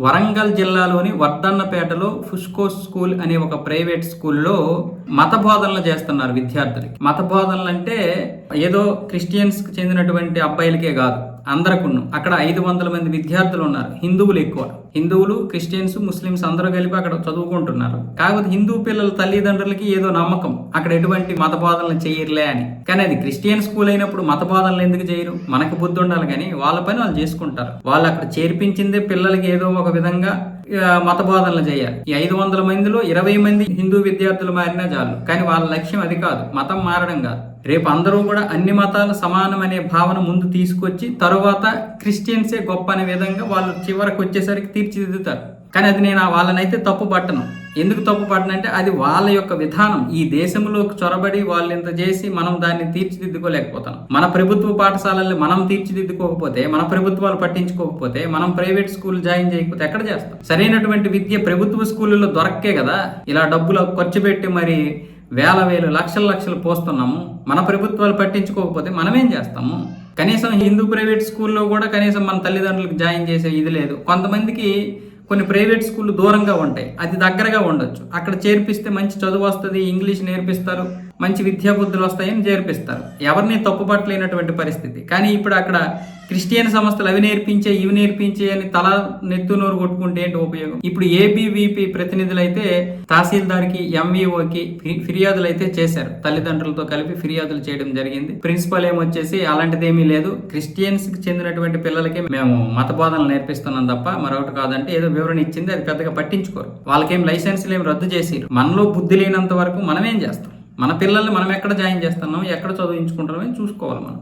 వరంగల్ జిల్లాలోని వర్ధన్నపేటలో ఫుష్కో స్కూల్ అనే ఒక ప్రైవేట్ స్కూల్లో మత బోధనలు చేస్తున్నారు విద్యార్థులకి. మత బోధనలు అంటే ఏదో క్రిస్టియన్స్కి చెందినటువంటి అబ్బాయిలకే కాదు. అందరకును. అక్కడ ఐదు వందల మంది విద్యార్థులు ఉన్నారు. హిందువులు ఎక్కువ. హిందువులు క్రిస్టియన్స్ ముస్లిమ్స్ అందరూ కలిపి అక్కడ చదువుకుంటున్నారు. కాకపోతే హిందూ పిల్లల తల్లిదండ్రులకి ఏదో నమ్మకం. అక్కడ ఎటువంటి మత బోధనలు చేయరులే అని. కానీ అది క్రిస్టియన్ స్కూల్ అయినప్పుడు మత బోధనలు ఎందుకు చేయరు? మనకు బుద్ధి ఉండాలి కానీ వాళ్ళ పని వాళ్ళు చేసుకుంటారు. వాళ్ళు అక్కడ చేర్పించిందే పిల్లలకి ఏదో ఒక విధంగా మత బోధనలు చేయాలి. ఈ ఐదు వందల మందిలో ఇరవై మంది హిందూ విద్యార్థులు మారినా చాలు. కానీ వాళ్ళ లక్ష్యం అది కాదు. మతం మారడం కాదు. రేపు అందరూ కూడా అన్ని మతాలు సమానం అనే భావన ముందు తీసుకొచ్చి తరువాత క్రిస్టియన్సే గొప్ప అనే విధంగా వాళ్ళు చివరికి వచ్చేసరికి తీర్చిదిద్దుతారు. కానీ అది నేను ఆ వాళ్ళనైతే తప్పు పట్టను ఎందుకు తప్పు పట్టనంటే అది వాళ్ళ యొక్క విధానం. ఈ దేశంలోకి చొరబడి వాళ్ళు ఇంత చేసి మనం దాన్ని తీర్చిదిద్దుకోలేకపోతాం మన ప్రభుత్వ పాఠశాలల్ని మనం తీర్చిదిద్దుకోకపోతే మన ప్రభుత్వాలు పట్టించుకోకపోతే మనం ప్రైవేట్ స్కూల్ జాయిన్ చేయకపోతే ఎక్కడ చేస్తాం? సరైనటువంటి విద్య ప్రభుత్వ స్కూళ్ళలో దొరక్కే కదా. ఇలా డబ్బులు ఖర్చు పెట్టి మరి వేల వేలు లక్షల లక్షలు పోస్తున్నాము. మన ప్రభుత్వాలు పట్టించుకోకపోతే మనమేం చేస్తాము? కనీసం హిందూ ప్రైవేట్ స్కూల్లో కూడా కనీసం మన తల్లిదండ్రులకు జాయిన్ చేసే ఇది లేదు. కొంతమందికి కొన్ని ప్రైవేట్ స్కూళ్ళు దూరంగా ఉంటాయి. అది దగ్గరగా ఉండొచ్చు. అక్కడ చేర్పిస్తే మంచి చదువు వస్తుంది ఇంగ్లీష్ నేర్పిస్తారు. మంచి విద్యా బుద్ధులు వస్తాయని చేర్పిస్తారు ఎవరిని తప్పుపట్టలేనటువంటి పరిస్థితి. కానీ ఇప్పుడు అక్కడ క్రిస్టియన్ సంస్థలు అవి నేర్పించే ఇవి నేర్పించే అని తల నెత్తు నోరు కొట్టుకుంటే ఏంటి ఉపయోగం? ఇప్పుడు ఏబీవీపీ ప్రతినిధులు అయితే తహసీల్దార్కి ఎంవీఓకి ఫిర్యాదులు అయితే చేశారు. తల్లిదండ్రులతో కలిపి ఫిర్యాదులు చేయడం జరిగింది. ప్రిన్సిపల్ ఏమొచ్చేసి అలాంటిదేమీ లేదు. క్రిస్టియన్స్కి చెందినటువంటి పిల్లలకి మేము మత బోధనలు నేర్పిస్తున్నాం తప్ప మరొకటి కాదంటే ఏదో వివరణ ఇచ్చింది అది పెద్దగా పట్టించుకోరు. వాళ్ళకేం లైసెన్స్లు ఏం రద్దు చేసిరు. మనలో బుద్ధి లేనంత వరకు మనమేం చేస్తాం? మన పిల్లల్ని మనం ఎక్కడ జాయిన్ చేస్తున్నాం ఎక్కడ చదివించుకుంటున్నామని చూసుకోవాలి మనం.